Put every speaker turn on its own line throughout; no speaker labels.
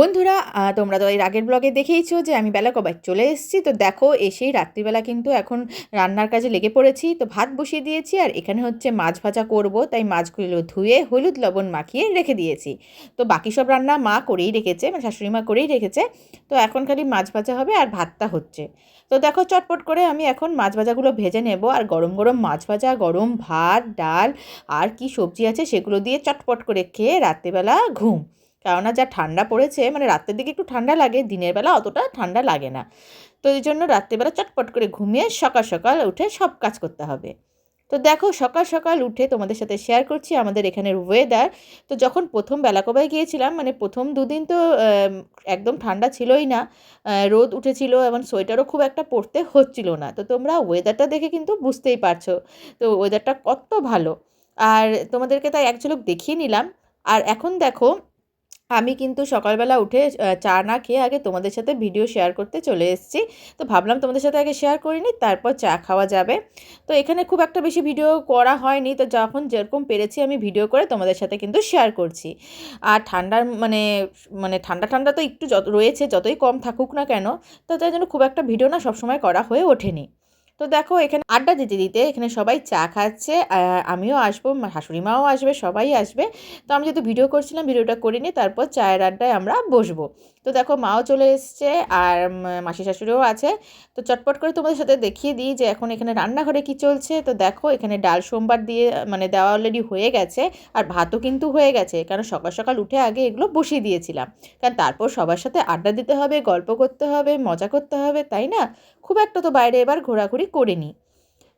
বন্ধুরা তোমরা তো এর আগের ব্লগে দেখেইছো যে আমি বেলা কবার চলে এসেছি। তো দেখো, এসেই রাত্রিবেলা কিন্তু এখন রান্নার কাজে লেগে পড়েছি। তো ভাত বসিয়ে দিয়েছি আর এখানে হচ্ছে মাছ ভাজা করব। তাই মাছগুলো ধুয়ে হলুদ লবণ মাখিয়ে রেখে দিয়েছি। তো বাকি সব রান্না মা করেই রেখেছে মানে শাশুড়ি মা করেই রেখেছে। তো এখন খালি মাছ ভাজা হবে আর ভাতটা হচ্ছে। তো দেখো, চটপট করে আমি এখন মাছ ভাজাগুলো ভেজে নেব। আর গরম গরম মাছ ভাজা, গরম ভাত, ডাল, আর কি সবজি আছে সেগুলো দিয়ে চটপট করে খেয়ে রাত্রিবেলা ঘুম। কেননা যা ঠান্ডা পড়েছে মানে রাতের দিকে একটু ঠান্ডা লাগে, দিনের বেলা অতটা ঠান্ডা লাগে না। তো এই জন্য রাত্রিবেলা চটপট করে ঘুমিয়ে সকাল সকাল উঠে সব কাজ করতে হবে। তো দেখো, সকাল সকাল উঠে তোমাদের সাথে শেয়ার করছি আমাদের এখানের ওয়েদার তো যখন প্রথম বেলাকবায় গিয়েছিলাম মানে প্রথম দুদিন তো একদম ঠান্ডা ছিলই না। রোদ উঠেছিল এবং সোয়েটারও খুব একটা পরতে হচ্ছিল না। তো তোমরা ওয়েদারটা দেখে কিন্তু বুঝতেই পারছ। তো ওয়েদারটা কত ভালো। আর তোমাদেরকে তাই এক ঝলক দেখিয়ে নিলাম। আর এখন দেখো আমি কিন্তু সকালবেলা উঠে চা না খেয়ে আগে তোমাদের সাথে ভিডিও শেয়ার করতে চলে এসেছি। তো ভাবলাম তোমাদের সাথে আগে শেয়ার করিনি তারপর চা খাওয়া যাবে। তো এখানে খুব একটা বেশি ভিডিও করা হয়নি, তো যখন যেরকম পেরেছি আমি ভিডিও করে তোমাদের সাথে কিন্তু শেয়ার করছি। আর ঠান্ডার মানে মানে ঠান্ডা ঠান্ডা তো একটু যত, রয়েছে, যতই কম থাকুক না কেন, তো তাই জন্য খুব একটা ভিডিও না সবসময় করা হয়ে ওঠেনি। তো দেখো, এখানে আড্ডা দিতে দিতে এখানে সবাই চা খাচ্ছে। আমিও আসব শাশুড়ি মাও আসবে, সবাই আসবে। তো আমি যেহেতু ভিডিও করছিলাম, ভিডিওটা করিনি তারপর চায়ের আড্ডায় আমরা বসবো। তো দেখো, মাও চলে এসছে আর মাসি শাশুড়িও আছে। তো চটপট করে তোমাদের সাথে দেখিয়ে দিই যে এখন এখানে রান্নাঘরে কি চলছে। তো দেখো, এখানে ডাল সোমবার দিয়ে মানে দেওয়া অলরেডি হয়ে গেছে আর ভাতও কিন্তু হয়ে গেছে। কারণ সকাল সকাল উঠে আগে এগুলো বসিয়ে দিয়েছিলাম। কারণ তারপর সবার সাথে আড্ডা দিতে হবে, গল্প করতে হবে, মজা করতে হবে, তাই না? খুব একটা তো বাইরে এবার ঘোরাঘুরি করিনি।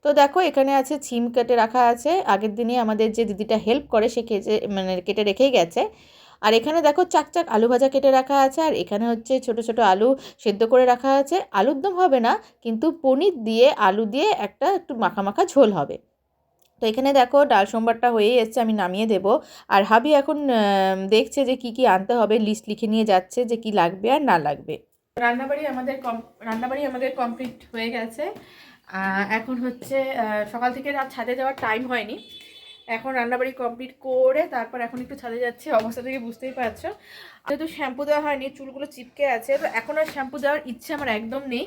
তো দেখো, এখানে আছে ছিম কেটে রাখা আছে। আগের দিনে আমাদের যে দিদিটা হেল্প করে, সে কেটে মানে কেটে রেখেই গেছে। আর এখানে দেখো, চাক চাক আলু ভাজা কেটে রাখা আছে। আর এখানে হচ্ছে ছোট ছোট আলু সেদ্ধ করে রাখা আছে। আলুর দম হবে না, কিন্তু পনির দিয়ে আলু দিয়ে একটা একটু মাখা মাখা ঝোল হবে। তো এখানে দেখো, ডাল সোমবারটা হয়েই এসছে, আমি নামিয়ে দেব। আর হাবি এখন দেখছে যে কি কি আনতে হবে লিস্ট লিখে নিয়ে যাচ্ছে যে কি লাগবে আর না লাগবে। রান্নাবাড়ি আমাদের কম, রান্নাবাড়ি আমাদের কমপ্লিট হয়ে গেছে। এখন হচ্ছে সকাল থেকে রাত ছাদে যাওয়ার টাইম হয়নি। এখন রান্নাবাড়ি কমপ্লিট করে তারপর এখন একটু ছাদে যাচ্ছে, অবস্থা থেকে বুঝতেই পারছ। যেহেতু শ্যাম্পু দেওয়া হয়নি, চুলগুলো চিপকে আছে, তো এখন আর শ্যাম্পু দেওয়ার ইচ্ছে আমার একদম নেই।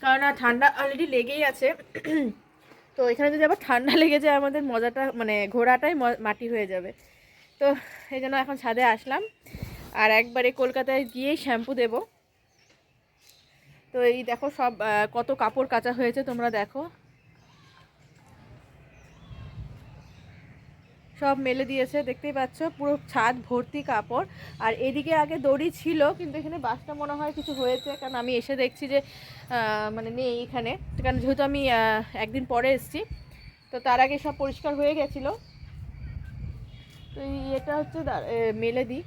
কারণ ঠান্ডা অলরেডি লেগেই আছে। তো এখানে যদি আবার ঠান্ডা লেগে যায়, আমাদের মজাটা মানে ঘোরাটাই ম- মাটি হয়ে যাবে। তো এই জন্য এখন ছাদে আসলাম। আর একবারে কলকাতায় গিয়েই শ্যাম্পু দেবো। তো এই দেখো সব কত কাপড় কাচা হয়েছে, তোমরা দেখো। সব মেলে দিয়েছে, দেখতেই পাচ্ছ, পুরো ছাদ ভর্তি কাপড়। আর এদিকে আগে দড়ি ছিল, কিন্তু এখানে বাসটা মনে হয় কিছু হয়েছে, কারণ আমি এসে দেখছি যে মানে নেই এখানে। কারণ যেহেতু আমি একদিন পরে এসেছি, তো তার আগে সব পরিষ্কার হয়ে গেছিল। তো এটা হচ্ছে মেলে দিই।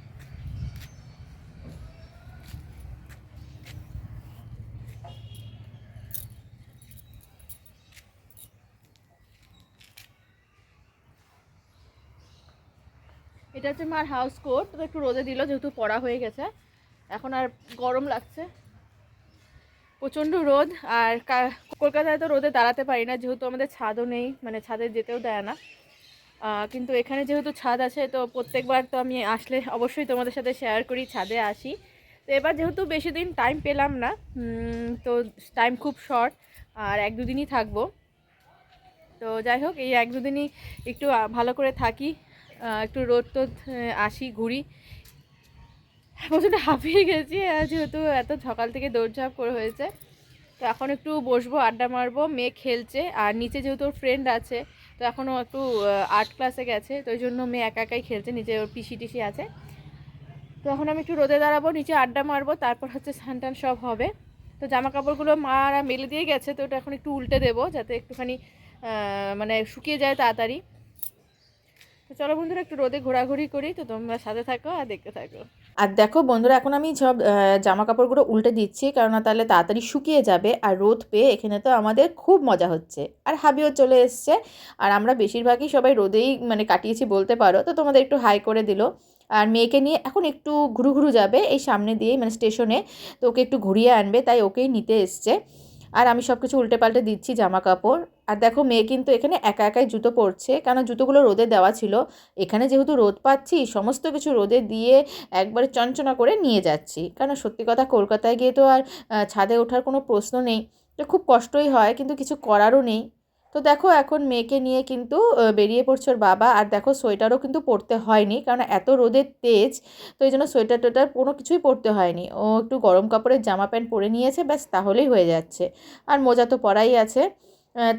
এটা হচ্ছে মার হাউস কোট তো একটু রোদে দিল, যেহেতু পড়া হয়ে গেছে। এখন আর গরম লাগছে। প্রচণ্ড রোদ, আর কলকাতায় তো রোদে দাঁড়াতে পারি না, যেহেতু আমাদের ছাদও নেই মানে ছাদে যেতেও দেয় না। কিন্তু এখানে যেহেতু ছাদ আছে, তো প্রত্যেকবার তো আমি আসলে অবশ্যই তোমাদের সাথে শেয়ার করি, ছাদে আসি। তো এবার যেহেতু বেশি দিন টাইম পেলাম না তো টাইম খুব শর্ট আর এক দুদিনই থাকব। তো যাই হোক, এই এক দুদিনই একটু ভালো করে থাকি একটু রোদ টোদ আসি, ঘুরি। প্রচণ্ড হাঁপিয়ে গেছি যেহেতু এত সকাল থেকে দৌড়ঝাঁপ করে হয়েছে, তো এখন একটু বসবো, আড্ডা মারবো, মেয়ে খেলছে, আর নিচে যেহেতু ওর ফ্রেন্ড আছে, তো এখনও একটু আর্ট ক্লাসে গেছে, তো ওই জন্য মেয়ে একা একাই খেলছে, নিচে ওর পিসি টিসি আছে। তো এখন আমি একটু রোদে দাঁড়াবো, নিচে আড্ডা মারবো, তারপর হচ্ছে স্নান টান সব হবে। তো জামা কাপড়গুলো মারা মেলে দিয়ে গেছে, তো ওটা এখন একটু উল্টে দেবো, যাতে একটুখানি মানে শুকিয়ে যায় তাড়াতাড়ি। চলো বন্ধুরা, একটু রোদে ঘোরাঘুরি করি, তো তোমরা সাথে থাকো আর দেখতে থাকো। আর দেখো বন্ধুরা, এখন আমি সব জামা কাপড়গুলো উল্টে দিচ্ছি কারণ তাহলে তাড়াতাড়ি শুকিয়ে যাবে আর রোদ পেয়ে এখানে তো আমাদের খুব মজা হচ্ছে। আর হাবিও চলে এসছে, আর আমরা বেশিরভাগই সবাই রোদেই মানে কাটিয়েছি বলতে পারো, তো তোমাদের একটু হাই করে দিল। আর মেয়েকে নিয়ে এখন একটু ঘুরু ঘুরু যাবে এই সামনে দিয়েই মানে স্টেশনে, তো ওকে একটু ঘুরিয়ে আনবে, তাই ওকেই নিতে এসছে। আর আমি সব কিছু উল্টে পাল্টে দিচ্ছি জামা কাপড় আর দেখো মেয়ে কিন্তু এখানে একা একাই জুতো পরছে, কেন জুতোগুলো রোদে দেওয়া ছিল। এখানে যেহেতু রোদ পাচ্ছি, সমস্ত কিছু রোদে দিয়ে একবারে চঞ্চনা করে নিয়ে যাচ্ছি। কেন সত্যি কথা কলকাতায় গিয়ে তো আর ছাদে ওঠার কোনো প্রশ্ন নেই। তো খুব কষ্টই হয়, কিন্তু কিছু করারও নেই। তো দেখো এখন মেয়েকে নিয়ে কিন্তু বেরিয়ে পড়ছে ওর বাবা। আর দেখো সোয়েটারও কিন্তু পরতে হয়নি, কারণ এত রোদের তেজ, তো এই জন্য সোয়েটার টোয়েটার কোনো কিছুই পরতে হয়নি। ও একটু গরম কাপড়ের জামা প্যান্ট পরে নিয়েছে, ব্যাস তাহলেই হয়ে যাচ্ছে। আর মোজা তো পরাই আছে।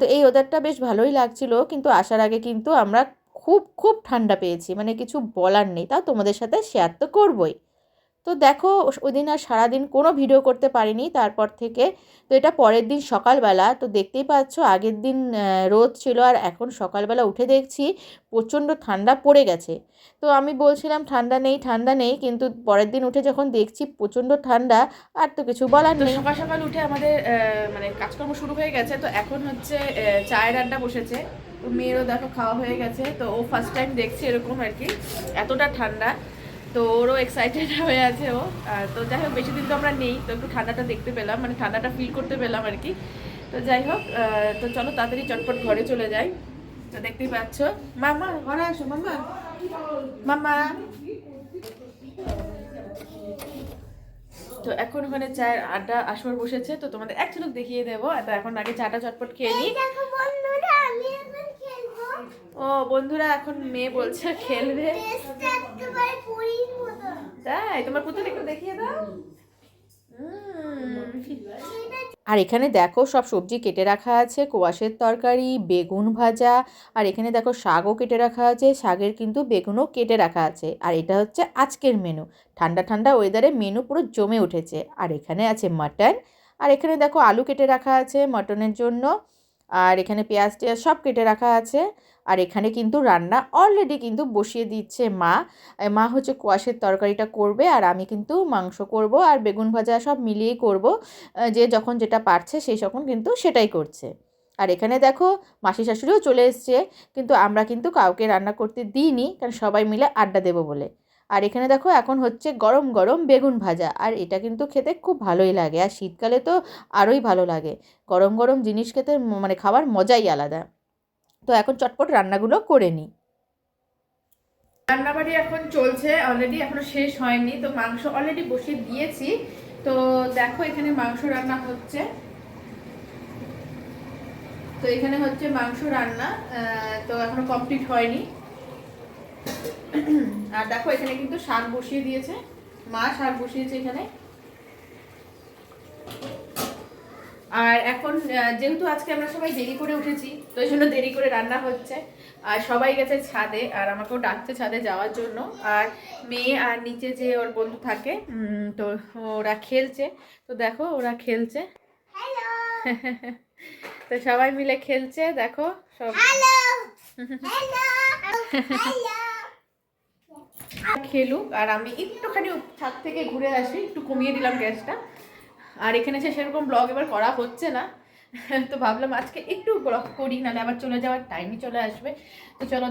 তো এই ওয়েদারটা বেশ ভালোই লাগছিল, কিন্তু আসার আগে কিন্তু আমরা খুব খুব ঠান্ডা পেয়েছি। মানে কিছু বলার নেই, তাও তোমাদের সাথে শেয়ার তো করবই। তো দেখো ওই দিন আর সারাদিন কোনো ভিডিও করতে পারিনি তারপর থেকে তো এটা পরের দিন সকালবেলা। তো দেখতেই পাচ্ছ আগের দিন রোদ ছিল আর এখন সকালবেলা উঠে দেখছি প্রচণ্ড ঠান্ডা পড়ে গেছে। তো আমি বলছিলাম ঠান্ডা নেই ঠান্ডা নেই। কিন্তু পরের দিন উঠে যখন দেখছি প্রচণ্ড ঠান্ডা আর তো কিছু বলার নেই।
সকাল সকাল উঠে আমাদের মানে কাজকর্ম শুরু হয়ে গেছে। তো এখন হচ্ছে চায়ের আড্ডা বসেছে। তো মেয়েরও দেখো খাওয়া হয়ে গেছে। তো ও ফার্স্ট টাইম দেখছে এরকম আর কি এতটা ঠান্ডা। তো ওরও এক্সাইটেড হয়ে আছে ও। তো যাই হোক বেশি দিন তো আমরা নেই তো একটু ঠান্ডাটা দেখতে পেলাম মানে ঠান্ডাটা ফিল করতে পেলাম আর কি। তো যাই হোক তো চলো তাড়াতাড়ি চটপট ঘরে চলে যাই। তো দেখতেই পাচ্ছ মামা ঘরে আসো মামা। মামা। তো এখন ওখানে চায়ের আড্ডা আসর বসেছে তো তোমাদের এক ঝলক দেখিয়ে দেবো। তো এখন আগে চাটা চটপট খেয়ে নিই
দেখো বন্ধুরা আমি এখন খেলব
ও, বন্ধুরা এখন মেয়ে বলছে খেলবে। তাই, তোমার পুতুল একটু দেখিয়ে দাও।
আর এখানে দেখো সব সবজি কেটে রাখা আছে, কোয়াশের তরকারি, বেগুন ভাজা, আর এখানে দেখো শাকও কেটে রাখা আছে, শাকের কিন্তু বেগুনও কেটে রাখা আছে, আর এটা হচ্ছে আজকের মেনু ঠান্ডা ঠান্ডা ওয়েদারে মেনু পুরো জমে উঠেছে, আর এখানে আছে মাটন আর এখানে দেখো আলু কেটে রাখা আছে মটনের জন্য, আর এখানে পেঁয়াজ টেয়াজ সব কেটে রাখা আছে আর এখানে কিন্তু রান্না অলরেডি কিন্তু বসিয়ে দিচ্ছে মা। মা হচ্ছে কোয়াশের তরকারিটা করবে আর আমি কিন্তু মাংস করব আর বেগুন ভাজা সব মিলিয়েই করব। যে যখন যেটা পারছে সেই তখন কিন্তু সেটাই করছে। আর এখানে দেখো মাসি শাশুড়িও চলে এসছে কিন্তু আমরা কিন্তু কাউকে রান্না করতে দিইনি কারণ সবাই মিলে আড্ডা দেবো বলে। আর এখানে দেখো এখন হচ্ছে গরম গরম বেগুন ভাজা আর এটা কিন্তু খেতে খুব ভালোই লাগে আর শীতকালে তো আরোই ভালো লাগে। গরম গরম জিনিস খেতে মানে খাবার মজাই আলাদা। তো এখন চটপট রান্নাগুলো করে নিই।
রান্নাবাড়ি এখন চলছে অলরেডি এখনও শেষ হয়নি, তো মাংস অলরেডি বসিয়ে দিয়েছি। তো দেখো এখানে মাংস রান্না হচ্ছে। তো এখানে হচ্ছে মাংস রান্না তো এখনও কমপ্লিট হয়নি। আর দেখো এখানে কিন্তু শাক বসিয়ে দিয়েছে। মা শাক বসিয়েছে এখানে। আর এখন যেহেতু আজকে আমরা সবাই দেরি করে উঠেছি, তো এই জন্য দেরি করে রান্না হচ্ছে। আর সবাই গেছে ছাদে, আর আমাকেও ডাকছে ছাদে যাওয়ার জন্য। আর মেয়ে আর নিচে যে ওর বন্ধু থাকে তো ওরা খেলছে। তো দেখো, ওরা খেলছে। তো সবাই মিলে খেলছে, দেখো, সব। খেলুক, আর আমি একটুখানি ছাদ থেকে ঘুরে আসি, একটু কমিয়ে দিলাম গ্যাসটা। আর এখানে এসে সেরকম ব্লগ এবার করা হচ্ছে না, তো ভাবলাম আজকে একটু ব্লগ করি, নাহলে আবার চলে যাওয়ার টাইমই চলে আসবে। তো চলো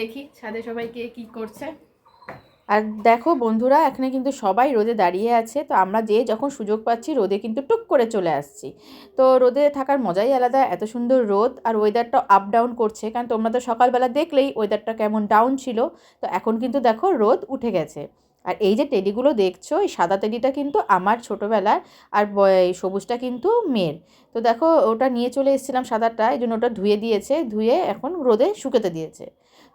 দেখি ছাদে সবাই কে কী করছে।
আর দেখো বন্ধুরা, এখানে কিন্তু সবাই রোদে দাঁড়িয়ে আছে, তো আমরা যে যখন সুযোগ পাচ্ছি রোদে কিন্তু টুক করে চলে আসছি। তো রোদে থাকার মজাই আলাদা, এত সুন্দর রোদ আর ওয়েদারটা আপ ডাউন করছে, কারণ তোমরা তো সকালবেলা দেখলেই ওয়েদারটা কেমন ডাউন ছিল। তো এখন কিন্তু দেখো রোদ উঠে গেছে। আর এই যে টেডিগুলো দেখছ, এই সাদা টেডিটা কিন্তু আমার ছোটোবেলার আর এই সবুজটা কিন্তু মেয়ের। তো দেখো, ওটা নিয়ে চলে এসেছিলাম সাদাটা, এই জন্য ওটা ধুয়ে দিয়েছে, ধুয়ে এখন রোদে শুকাতে দিয়েছে।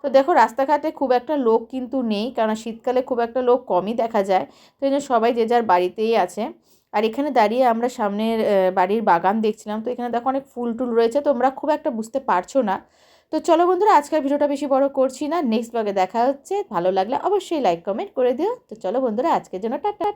তো দেখো, রাস্তাঘাটে খুব একটা লোক কিন্তু নেই, কারণ শীতকালে খুব একটা লোক কমই দেখা যায়। তো এই জন্য সবাই যে যার বাড়িতেই আছে। আর এখানে দাঁড়িয়ে আমরা সামনের বাড়ির বাগান দেখছিলাম। তো এখানে দেখো অনেক ফুল টুল রয়েছে, তোমরা খুব একটা বুঝতে পারছ না। তো চলো বন্ধুরা, আজকের ভিডিওটা বেশি বড় করছি না। নেক্সট ব্লগে দেখা হচ্ছে। ভালো লাগলে অবশ্যই লাইক কমেন্ট করে দিও। তো চলো বন্ধুরা, আজকের জন্য টাটা।